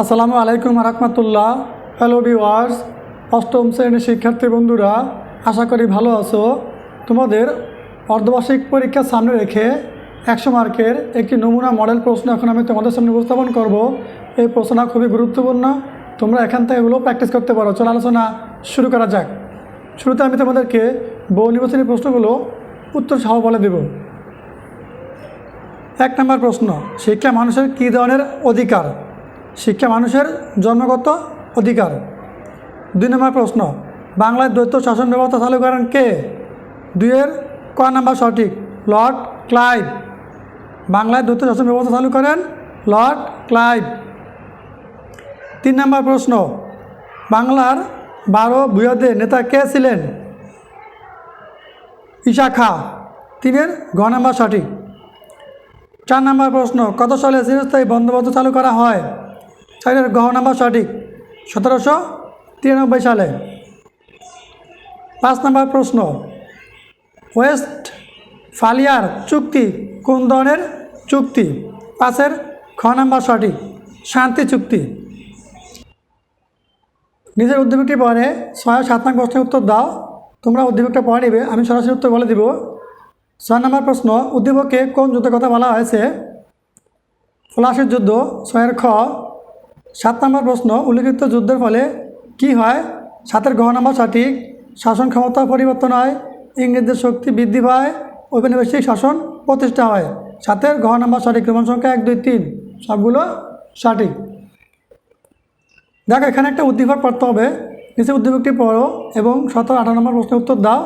আসসালামু আলাইকুম রহমতুল্লাহ। Hello viewers অষ্টম শ্রেণির শিক্ষার্থী বন্ধুরা, আশা করি ভালো আছো। তোমাদের অর্ধবার্ষিক পরীক্ষা সামনে রেখে একশো মার্কের একটি নমুনা মডেল প্রশ্ন এখন আমি তোমাদের সামনে উপস্থাপন করব। এই প্রশ্নটা খুবই গুরুত্বপূর্ণ। তোমরা এখান থেকে এগুলো প্র্যাকটিস করতে পারো। চলো আলোচনা শুরু করা যাক। শুরুতে আমি তোমাদেরকে বহু নির্বাচনী প্রশ্নগুলো উত্তর সহ বলে দেব। এক নম্বর প্রশ্ন, শিক্ষা মানুষের কী ধরনের অধিকার? শিক্ষা মানুষের জন্মগত অধিকার। দুই নম্বর প্রশ্ন, বাংলায় দ্বৈত শাসন ব্যবস্থা চালু করেন কে? দুইয়ের ক নাম্বার সঠিক, লর্ড ক্লাইভ। বাংলায় দ্বৈত শাসন ব্যবস্থা চালু করেন লর্ড ক্লাইভ। তিন নম্বর প্রশ্ন, বাংলার বারো ভূয়দের নেতা কে ছিলেন? ঈশা খা। তিনের ঘ নাম্বার সঠিক। চার নম্বর প্রশ্ন, কত সালে চিরস্থায়ী বন্দোবস্ত চালু করা হয়? চারের গহ নাম্বার সঠিক। সতেরোশো তিরানব্বই সালে। পাঁচ নম্বর প্রশ্ন। ওয়েস্ট ফালিয়ার চুক্তি কোন ধরনের চুক্তি? পাঁচের খ নাম্বার সঠিক। শান্তি চুক্তি। নিজের উদ্যোগটি পরে ছয় সাত নং প্রশ্নের উত্তর দাও। তোমরা উদ্যোগটা পড়ে নেবে। আমি সরাসরি উত্তর বলে দিব। ছয় নম্বর প্রশ্ন। উদ্দীপকে কোন যুদ্ধের কথা বলা হয়েছে? ফলাসের যুদ্ধ। ছয়ের খ। সাত নম্বর প্রশ্ন উল্লিখিত যুদ্ধের ফলে কি হয়? সাতের ঘ নম্বর সঠিক। শাসন ক্ষমতা পরিবর্তন হয়, ইংরেজদের শক্তি বৃদ্ধি পায়, ঔপনিবেশিক শাসন প্রতিষ্ঠা হয়। সাতের ঘ নম্বর সঠিক রোমান সংখ্যা এক, দুই, তিন, সবগুলো সঠিক। দেখো, এখানে একটা উদ্দীপক পড়তে হবে। নিচে উদ্দীপকটি পড়ো এবং সতেরো, আঠারো নম্বর প্রশ্নের উত্তর দাও।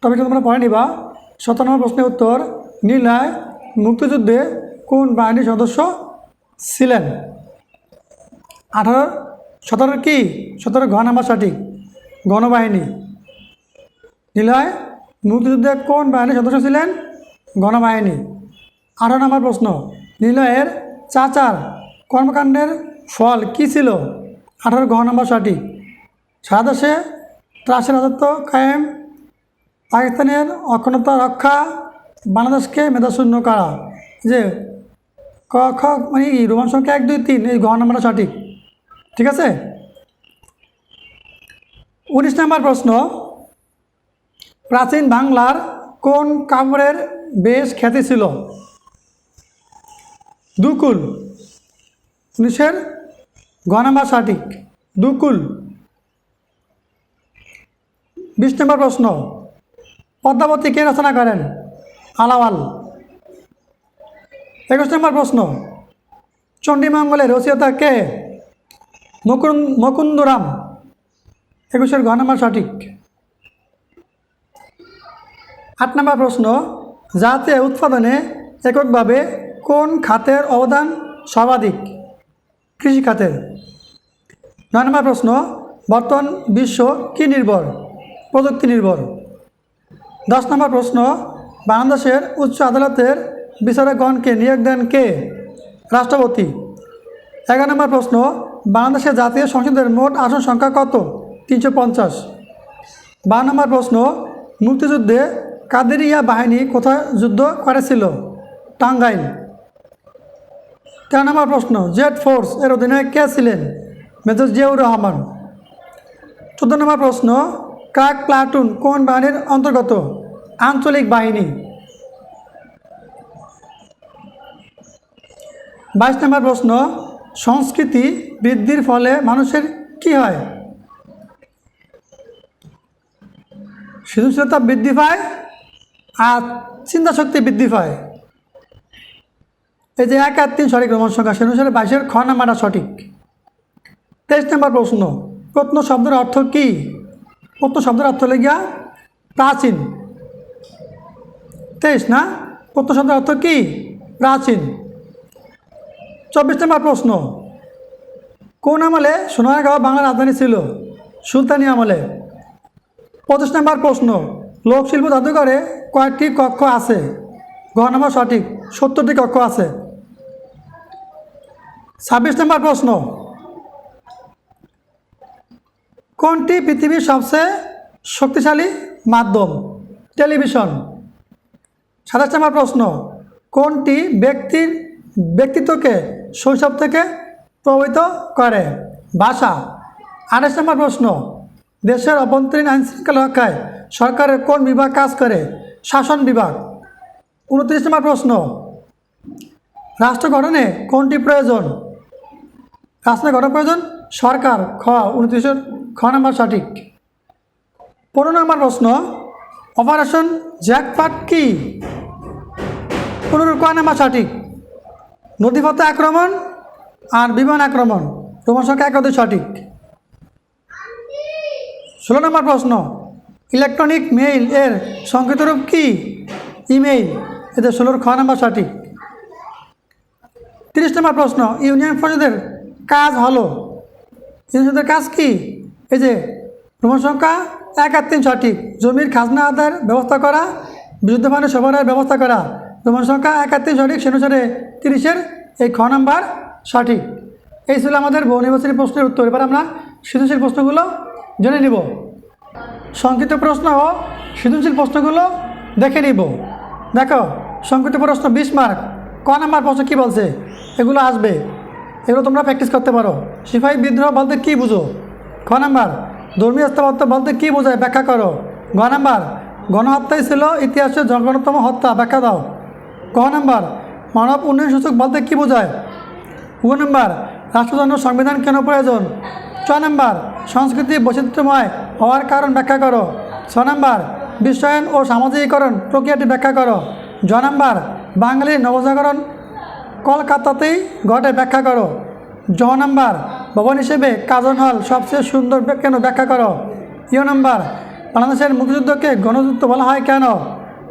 তবে তোমরা পড়ে নিবা। সতেরো নম্বর প্রশ্নের উত্তর নীলায় মুক্তিযুদ্ধে কোন বাহিনীর সদস্য ছিলেন? আঠারো, সতেরো কি? সতেরো ঘ নাম্বার সঠিক। গণবাহিনী। নীলায়, মুক্তিযুদ্ধে কোন বাহিনীর সদস্য ছিলেন? গণবাহিনী। আঠারো নম্বর প্রশ্ন। নীলয়ের চাচার কর্মকাণ্ডের ফল কি ছিল? আঠারো ঘ নম্বর সঠিক। সারা দেশে ত্রাসের রাজত্ব কায়েম। পাকিস্তানের অক্ষণতা রক্ষা। বাংলাদেশকে মেধাশূন্য করা। যে ক, খ মানে রোমান সংখ্যা এক, দুই, তিন, এই ঘ নম্বরটা সঠিক। ঠিক আছে? উনিশ নম্বর প্রশ্ন। প্রাচীন বাংলার কোন কাপড়ের বেশ খ্যাতি ছিল? দুকুল। উনিশের নাম্বার সঠিক। দুকুল। বিশ নম্বর প্রশ্ন। পদ্মাবতী কে রচনা করেন? আলাওয়াল। একুশ নম্বর প্রশ্ন। চণ্ডীমঙ্গলের রচয়িতা কে? মুকুন্দরাম। একুশের ঘ নম্বর সঠিক। আট নম্বর প্রশ্ন জাতীয় উৎপাদনে এককভাবে কোন খাতের অবদান সর্বাধিক? কৃষি খাতের নয় নম্বর প্রশ্ন, বর্তমান বিশ্ব কি নির্ভর? প্রযুক্তি নির্ভর। দশ নম্বর প্রশ্ন, বাংলাদেশের উচ্চ আদালতের বিচারকগণকে নিয়োগ দেন কে? রাষ্ট্রপতি। এগারো নম্বর প্রশ্ন বাংলাদেশের জাতীয় সংসদের মোট আসন সংখ্যা কত? তিনশো পঞ্চাশ। বারো নম্বর প্রশ্ন, মুক্তিযুদ্ধে কাদেরিয়া বাহিনী কোথায় যুদ্ধ করেছিল? টাঙ্গাইল। তেরো নম্বর প্রশ্ন, জেড ফোর্স এর অধিনায়ক কে ছিলেন? মেজর জিয়াউর রহমান। চোদ্দ নম্বর প্রশ্ন ক্রাক প্লাটুন কোন বাহিনীর অন্তর্গত? আঞ্চলিক বাহিনী। বাইশ নম্বর প্রশ্ন সংস্কৃতি বৃদ্ধির ফলে মানুষের কি হয়? সৃজনশীলতা বৃদ্ধি পায় আর চিন্তা শক্তি বৃদ্ধি পায়। এই যে এক আর তিন সঠিক রোমান সংখ্যা, সে অনুসারে বাইশের খ নাম্বারটা সঠিক। তেইশ নম্বর প্রশ্ন, প্রত্ন শব্দের অর্থ কী? প্রত্ন শব্দের অর্থ লেগিয়া প্রাচীন। তেইশ না? প্রত্ন শব্দের অর্থ কী? প্রাচীন। চব্বিশ নম্বর প্রশ্ন। কোন আমলে সোনারগাঁও বাংলার রাজধানী ছিল? সুলতানি আমলে। পঁচিশ নম্বর প্রশ্ন লোকশিল্প জাদুঘরে কয়েকটি কক্ষ আছে। ঘ নম্বর সঠিক, সত্তরটি কক্ষ আছে। ছাব্বিশ নম্বর প্রশ্ন, কোনটি পৃথিবীর সবচেয়ে শক্তিশালী মাধ্যম? টেলিভিশন। সাতাশ নম্বর প্রশ্ন, কোনটি ব্যক্তির ব্যক্তিত্বকে শৈশব থেকে প্রভাবিত করে। ভাষা, আঠাশ নম্বর প্রশ্ন। দেশের অভ্যন্তরীণ আইন শৃঙ্খলা রক্ষায় সরকারের কোন বিভাগ কাজ করে? শাসন বিভাগ। উনত্রিশ নম্বর প্রশ্ন। রাষ্ট্র গঠনে কোনটি প্রয়োজন? রাষ্ট্র গঠন প্রয়োজন সরকার। খ, উনত্রিশের খ নম্বর সঠিক। পনেরো নম্বর প্রশ্ন, অপারেশন জ্যাকপাট কি? পনেরো ক নম্বর সঠিক। নদীপথে আক্রমণ আর বিমান আক্রমণ। তোমার সংখ্যা একাধিক সঠিক। ষোলো নম্বর প্রশ্ন, ইলেকট্রনিক মেইল এর সংক্ষিপ্ত রূপ কি? ইমেইল, এতে ষোলোর খ নম্বর সঠিক। তিরিশ নম্বর প্রশ্ন, ইউনিয়ন পরিষদের কাজ হলো। ইউনিয়ন পরিষদের কাজ কি? এই যে ভ্রমণ সংখ্যা এক আর তিন সঠিক। জমির খাজনা আদায়ের ব্যবস্থা করা, বিশুদ্ধ পানি ব্যবস্থা করা। ভ্রমণ সংখ্যা এক আর তিন সঠিক সে অনুসারে তিরিশের এই খ নাম্বার সঠিক। এই ছিল আমাদের বহু নির্বাচনী প্রশ্নের উত্তর। এবার আমরা সৃজনশীল প্রশ্নগুলো জেনে নিব। সংক্ষিপ্ত প্রশ্ন ও সৃজনশীল প্রশ্নগুলো দেখে নিব। দেখো, সংক্ষিপ্ত প্রশ্ন বিশ মার্ক। ক নাম্বার প্রশ্ন কী বলছে? এগুলো আসবে। এগুলো তোমরা প্র্যাকটিস করতে পারো। সিপাহী বিদ্রোহ বলতে কী বুঝো? খ নাম্বার, ধর্মীয় স্থাপত্য বলতে কী বোঝায়? ব্যাখ্যা করো। গ নাম্বার, গণহত্যাই ছিল ইতিহাসের জঘন্যতম হত্যা। ব্যাখ্যা দাও। ক নম্বর? মানব উন্নয়ন সূচক বলতে কী বোঝায়? উ নম্বর রাষ্ট্রজন্য সংবিধান কেন প্রয়োজন? ছ নম্বর, সংস্কৃতি বৈচিত্র্যময় হওয়ার কারণ ব্যাখ্যা করো। ছ নম্বর, বিশ্বায়ন ও সামাজিকীকরণ প্রক্রিয়াটি ব্যাখ্যা করো। জ নম্বর, বাঙালির নবজাগরণ কলকাতাতেই ঘটে ব্যাখ্যা করো। জ নম্বর, ভবন হিসেবে কাজন হল সবচেয়ে সুন্দর কেন ব্যাখ্যা করো? ইয় নম্বর, বাংলাদেশের মুক্তিযুদ্ধকে গণযুদ্ধ বলা হয় কেন?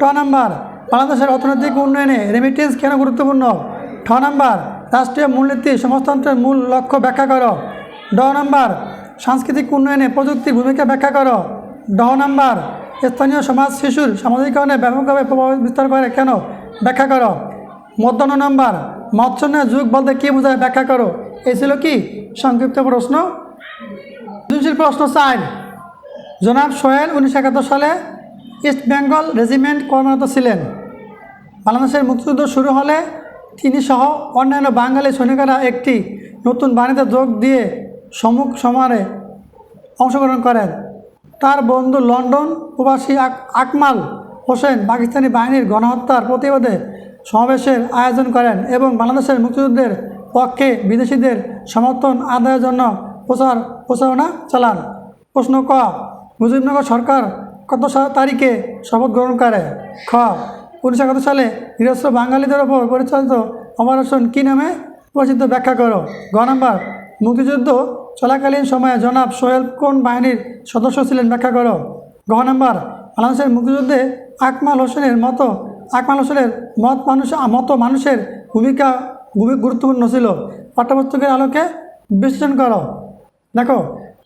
ট নম্বর বাংলাদেশের অর্থনৈতিক উন্নয়নে রেমিটেন্স কেন গুরুত্বপূর্ণ? ঠ নম্বর, রাষ্ট্রীয় মূলনীতি সমাজতন্ত্রের মূল লক্ষ্য ব্যাখ্যা করো। ড নম্বর, সাংস্কৃতিক উন্নয়নে প্রযুক্তির ভূমিকা ব্যাখ্যা করো। ড নম্বর, স্থানীয় সমাজ শিশুর সামাজিকরণে ব্যাপকভাবে প্রভাব বিস্তার করে কেন ব্যাখ্যা করো। মধ্যাহ্ন নম্বর মৎস্যনের যুগ বলতে কী বোঝায় ব্যাখ্যা করো? এই ছিল কি? সংক্ষিপ্ত প্রশ্ন। সৃজনশীল প্রশ্ন চার। জনাব সোহেল উনিশশো একাত্তর সালে ইস্ট বেঙ্গল রেজিমেন্ট কর্মরত ছিলেন। বাংলাদেশের মুক্তিযুদ্ধ শুরু হলে তিনি সহ অন্যান্য বাঙালি সৈনিকেরা একটি নতুন বাহিনীতে যোগ দিয়ে সম্মুখ সমারে অংশগ্রহণ করেন। তার বন্ধু লন্ডন প্রবাসী আকমাল হোসেন পাকিস্তানি বাহিনীর গণহত্যার প্রতিবাদে সমাবেশের আয়োজন করেন এবং বাংলাদেশের মুক্তিযুদ্ধের পক্ষে বিদেশিদের সমর্থন আদায়ের জন্য প্রচার প্রচারণা চালান। প্রশ্ন ক, মুজিবনগর সরকার কত তারিখে শপথ গ্রহণ করে? খ উনিশশো একাত্তর সালে নিরস্ত্র বাঙালিদের ওপর পরিচালিত অপারেশন কী নামে পরিচিত ব্যাখ্যা করো? গ নম্বর, মুক্তিযুদ্ধ চলাকালীন সময়ে জনাব সোহেল কোন বাহিনীর সদস্য ছিলেন ব্যাখ্যা করো? গ নম্বর, বাংলাদেশের মুক্তিযুদ্ধে আকমাল হোসেনের মতো, আকমাল হোসেনের মত মানুষ, মতো মানুষের ভূমিকা খুবই গুরুত্বপূর্ণ ছিল। পাঠ্যপুস্তকের আলোকে বিশ্লেষণ করো। দেখো,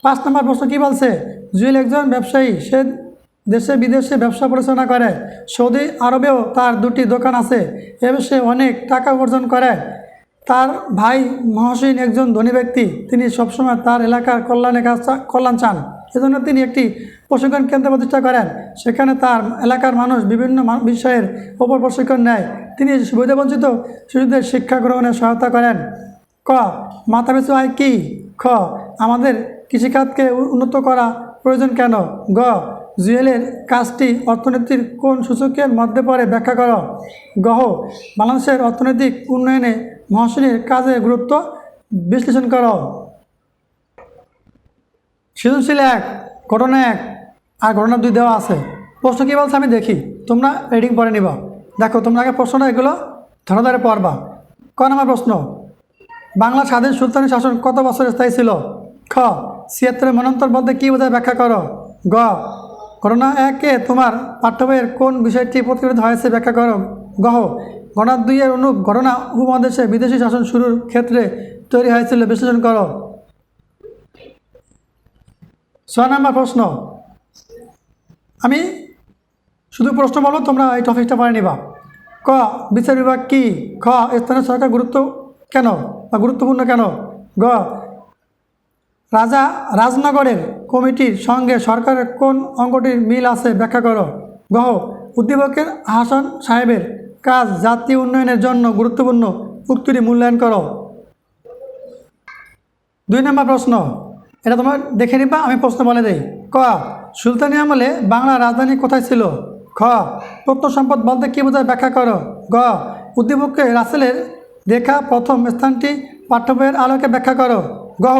পাঁচ নম্বর প্রশ্ন কী বলছে? জুয়েল একজন ব্যবসায়ী, সে দেশে বিদেশে ব্যবসা পরিচালনা করে। সৌদি আরবেও তার দুটি দোকান আছে। এবং সে অনেক টাকা উপার্জন করে। তার ভাই মহসিন একজন ধনী ব্যক্তি। তিনি সবসময় তার এলাকার কল্যাণে কাজ কল্যাণ চান। এজন্য তিনি একটি প্রশিক্ষণ কেন্দ্র প্রতিষ্ঠা করেন। সেখানে তার এলাকার মানুষ বিভিন্ন বিষয়ের ওপর প্রশিক্ষণ নেয়। তিনি সুবিধাবঞ্চিত শিশুদের শিক্ষা গ্রহণে সহায়তা করেন। ক মাথাপিছু আয় কি? খ, আমাদের কৃষিখাতকে উন্নত করা প্রয়োজন কেন? গ জুয়েলের কাজটি অর্থনীতির কোন সূচকের মধ্যে পড়ে ব্যাখ্যা কর। গহ বাংলাদেশের অর্থনৈতিক উন্নয়নে মহাশনীর কাজের গুরুত্ব বিশ্লেষণ করো। সৃজনশীল এক ঘটনা এক, আর ঘটনা দুই দেওয়া আছে। প্রশ্ন কী বলছে আমি দেখি। তোমরা রিডিং পরে নিবা। দেখো, তোমরা আগে প্রশ্নটা এগুলো ধরে ধরে পড়বা। ক নম্বর প্রশ্ন, বাংলা স্বাধীন সুলতানি শাসন কত বছর স্থায়ী ছিল? খ, ছিয়াত্তরের মনন্তর বলতে কী বোঝায় ব্যাখ্যা করো। গ ঘটনা একে তোমার পাঠ্য বইয়ের কোন বিষয়টি প্রতিফলিত হয়েছে ব্যাখ্যা করো। গহ ঘটনা দুইয়ের অনুপ ঘটনা উপমহাদেশে বিদেশি শাসন শুরুর ক্ষেত্রে তৈরি হয়েছিল, বিশ্লেষণ করো। ছয় নম্বর প্রশ্ন। আমি শুধু প্রশ্ন বলো, তোমরা এই টপিকটা পড়ে নিবা। ক, বিচার বিভাগ কি? খ স্থানীয় সরকার গুরুত্ব কেন বা গুরুত্বপূর্ণ কেন? গ, রাজা রাজনগরের কমিটির সঙ্গে সরকারের কোন অঙ্গটির মিল আছে ব্যাখ্যা করো। গহ উদ্দীপকের হাসান সাহেবের কাজ জাতীয় উন্নয়নের জন্য গুরুত্বপূর্ণ উক্তিটি মূল্যায়ন করো। দুই নম্বর প্রশ্ন, এটা তোমার দেখে নিবা, আমি প্রশ্ন বলে দেই। ক, সুলতানি আমলে বাংলার রাজধানী কোথায় ছিল? খ, প্রত্ন সম্পদ বলতে কী বোঝায় ব্যাখ্যা করো। গ উদ্দীপককে রাসেলের দেখা প্রথম স্থানটি পাঠ্য বইয়ের আলোকে ব্যাখ্যা করো। গহ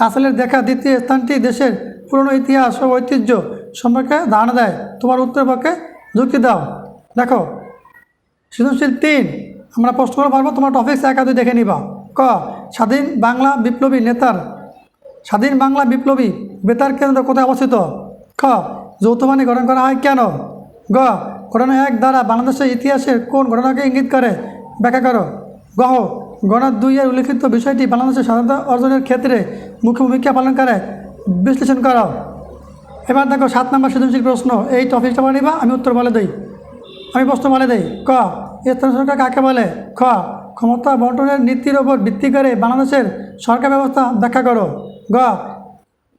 রাসেলের দেখা দ্বিতীয় স্থানটি দেশের পুরনো ইতিহাস ও ঐতিহ্য সম্পর্কে ধারণা দেয়। তোমার উত্তর পক্ষে যুক্তি দাও। দেখো, সৃজনশীল তিন। আমরা প্রশ্নগুলো পারব, তোমার টপিক্স একা দুই দেখে নিবা। ক, স্বাধীন বাংলা বিপ্লবী নেতার স্বাধীন বাংলা বিপ্লবী বেতার কেন্দ্র কোথায় অবস্থিত? খ, যৌথবাণী গঠন করা হয় কেন? গ ঘটনা এক দ্বারা বাংলাদেশের ইতিহাসের কোন ঘটনাকে ইঙ্গিত করে? ব্যাখ্যা করো। গহ গণনা দুইয়ের উল্লিখিত বিষয়টি বাংলাদেশের স্বাধীনতা অর্জনের ক্ষেত্রে মুখ্য ভূমিকা পালন করে? বিশ্লেষণ করো। এবার দেখো সাত নম্বর সৃজনশীল প্রশ্ন। এই টপিকটা বলে নিবা, আমি উত্তর বলে দিই। আমি প্রশ্ন বলে দিই। ক, স্থানীয় সরকার কাকে বলে? খ, ক্ষমতা বন্টনের নীতির ওপর ভিত্তি করে বাংলাদেশের সরকার ব্যবস্থা ব্যাখ্যা করো। গ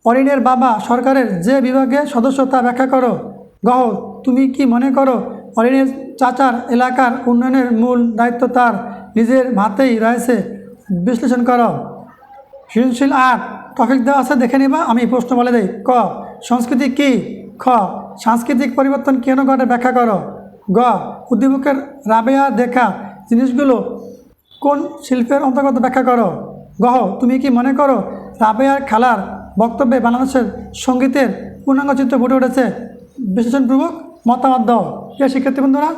অরিনের বাবা সরকারের যে বিভাগে সদস্য তা ব্যাখ্যা করো। গহ তুমি কি মনে করো অরিনের চাচার এলাকার উন্নয়নের মূল দায়িত্ব তার? নিজের হাতেই রয়েছে। বিশ্লেষণ করো। সৃজনশীল আট টপিক দেওয়া আছে, দেখে নিবা, আমি প্রশ্ন বলে দিই। ক, সংস্কৃতি কি? খ, সাংস্কৃতিক পরিবর্তন কেন ঘটে? ব্যাখ্যা করো। গ, উদ্দীপকের রাবেয়া দেখা জিনিসগুলো কোন শিল্পের অন্তর্গত? ব্যাখ্যা করো। গহ তুমি কি মনে করো রাবেয়ার খেলার বক্তব্যে বাংলাদেশের সঙ্গীতের পূর্ণাঙ্গ চিত্র ফুটে উঠেছে? বিশ্লেষণপূর্বক মতামত দাও। প্রিয় শিক্ষার্থী বন্ধুরা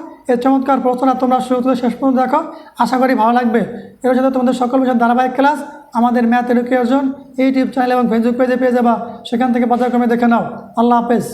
চমৎকার প্রশ্নটা তোমরা শুরু থেকে শেষ পর্যন্ত দেখো। আশা করি ভালো লাগবে। এর সাথে তোমাদের সকল বিষয়ের ধারাবাহিক ক্লাস আমাদের ম্যাথ এডুকেশন ইউটিউব চ্যানেল এবং ফেসবুক পেজে পেয়ে যাবা। সেখান থেকে পর্যায়ক্রমে দেখে নাও। আল্লাহ হাফেজ।